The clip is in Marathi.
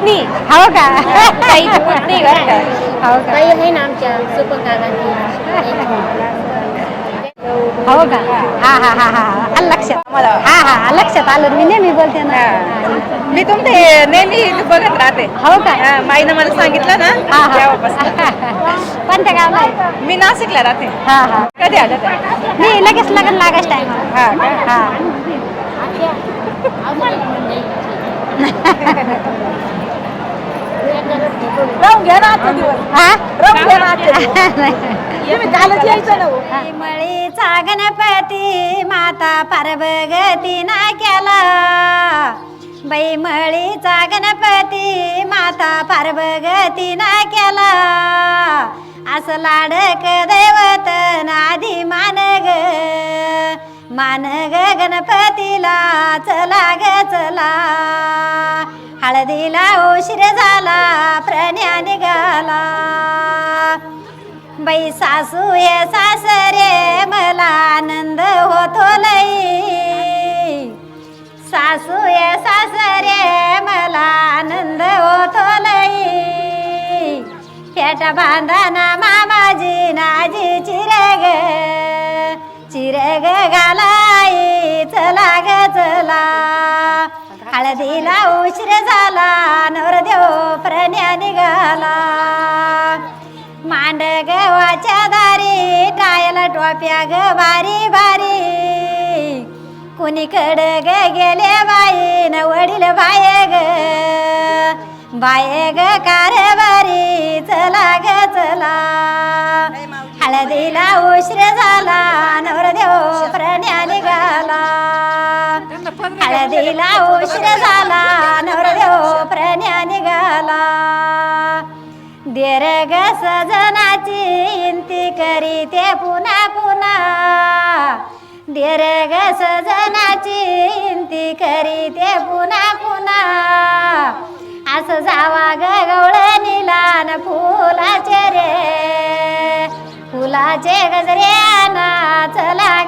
पुतणी हो का ताईची पुतणी बरं का हो का ताई आहे ना आमच्या हो का हा हा हा हा आलं लक्षात हा हा लक्षात आलं मी नेहमी बोलते ना मी तुमचे नेहमी बघत राहते हो का हा, माईनं मला सांगितलं ना हा हा तेव्हापासून कोणत्या गावला आहे? मी नाशिकला राहते हा हा कधी आलं मी लगेच लग्न लागायच टाइम हा का? हा राहून घ्या ना आजचा दिवस. हा? राहून घ्या ना आजचा दिवस. तुम्ही कालच यायचं ना हो. मळीचा गणपती माता पार्वगती ना केला. बाई मळीचा गणपती माता पार्वगती ना केला. असं लाडक दैवत नाधी मान ग मान ग गणपतीला चला ग चला हळदीला उशीर झाला प्रण्या निघाला. बाई सासू ये सासरे मला आनंद होतो लई. सासू ये सासरे मला आनंद होतो लई. फेट बांधाना मामाजी हळदीला उशीर झाला नवरदेव प्रण्या निघाला. मांड गव्हाच्या दारी टायला टोप्या ग बारी बारी. कुणीकड ग गेले बाई न वडील बाय ग. बाय ग कारभारी चला ग चला. हळदीला उशीर झाला हळदीला उशीर झाला नवरदेव प्रण्या निघाला. दीर्घ सजनाची इंती करी ते पुन्हा पुन्हा. दीर्घ सजनाची इंती करी ते पुन्हा पुन्हा. असं जावा ग गवळ निलान फुलाचे रे. फुलाचे गजरे चला